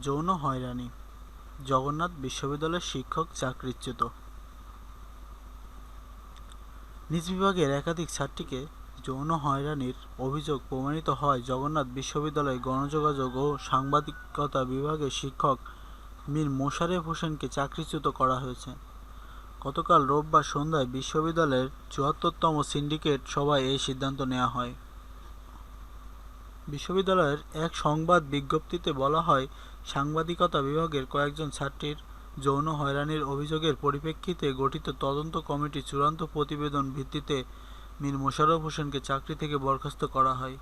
যৌন হয়রানি। জগন্নাথ বিশ্ববিদ্যালয়ের শিক্ষক চাকরিচ্যুত। নিজ বিভাগের একাধিক ছাত্রীকে যৌন হয়রানির অভিযোগ প্রমাণিত হয় জগন্নাথ বিশ্ববিদ্যালয়ের গণযোগাযোগ ও সাংবাদিকতা বিভাগের শিক্ষক মীর মোশারেফ হোসেনকে চাকরিচ্যুত করা হয়েছে। গতকাল রোববার সন্ধ্যায় বিশ্ববিদ্যালয়ের চুয়াত্তরতম সিন্ডিকেট সভায় এই সিদ্ধান্ত নেওয়া হয়। বিশ্ববিদ্যালয়ের এক সংবাদ বিজ্ঞপ্তিতে বলা হয়, সাংবাদিকতা বিভাগের কয়েকজন ছাত্রীর যৌন হয়রানির অভিযোগের পরিপ্রেক্ষিতে গঠিত তদন্ত কমিটি চূড়ান্ত প্রতিবেদন ভিত্তিতে মীর মোশাররফ হোসেনকে চাকরি থেকে বরখাস্ত করা হয়।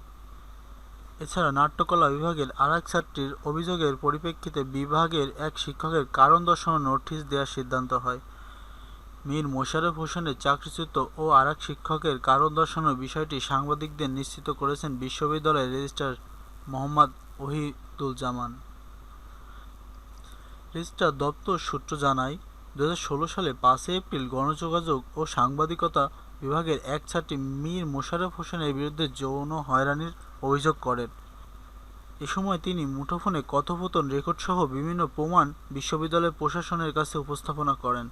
এছাড়া নাট্যকলা বিভাগের আরেক ছাত্রীর অভিযোগের পরিপ্রেক্ষিতে বিভাগের এক শিক্ষকের কারণ দর্শানোর নোটিশ দেওয়ার সিদ্ধান্ত হয়। মীর মোশাররফ হোসেনের চাকরিচ্যুত ও আরেক শিক্ষকের কারণ দর্শানোর বিষয়টি সাংবাদিকদের নিশ্চিত করেছেন বিশ্ববিদ্যালয়ের রেজিস্ট্রার মোহাম্মদ ওহিদুজ্জামান। রেজিস্ট্রার দপ্তর সূত্র জানায় দু হাজার ষোলো সালে পাঁচই এপ্রিল গণযোগাযোগ ও সাংবাদিকতা বিভাগের এক ছাত্রী মীর মোশাররফ হোসেনের বিরুদ্ধে যৌন হয়রানির অভিযোগ করেন। এ সময় তিনি মুঠোফোনে কথোপকথন রেকর্ডসহ বিভিন্ন প্রমাণ বিশ্ববিদ্যালয় প্রশাসনের কাছে উপস্থাপনা করেন।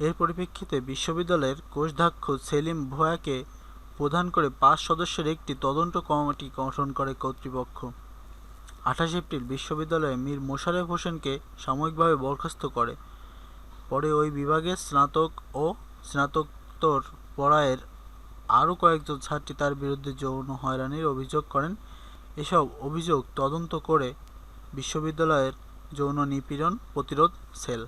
এর পরিপ্রেক্ষিতে বিশ্ববিদ্যালয়ের কোষাধ্যক্ষ সেলিম ভোয়াকে প্রধান করে পাঁচ সদস্যের একটি তদন্ত কমিটি গঠন করে কর্তৃপক্ষ। আঠাশ এপ্রিল বিশ্ববিদ্যালয়ে মীর মোশারেফ হোসেনকে সাময়িকভাবে বরখাস্ত করে। পরে ওই বিভাগের স্নাতক ও স্নাতকোত্তর পড়ায়ের আরও কয়েকজন ছাত্রী তার বিরুদ্ধে যৌন হয়রানির অভিযোগ করেন। এসব অভিযোগ তদন্ত করে বিশ্ববিদ্যালয়ের যৌন নিপীড়ন প্রতিরোধ সেল।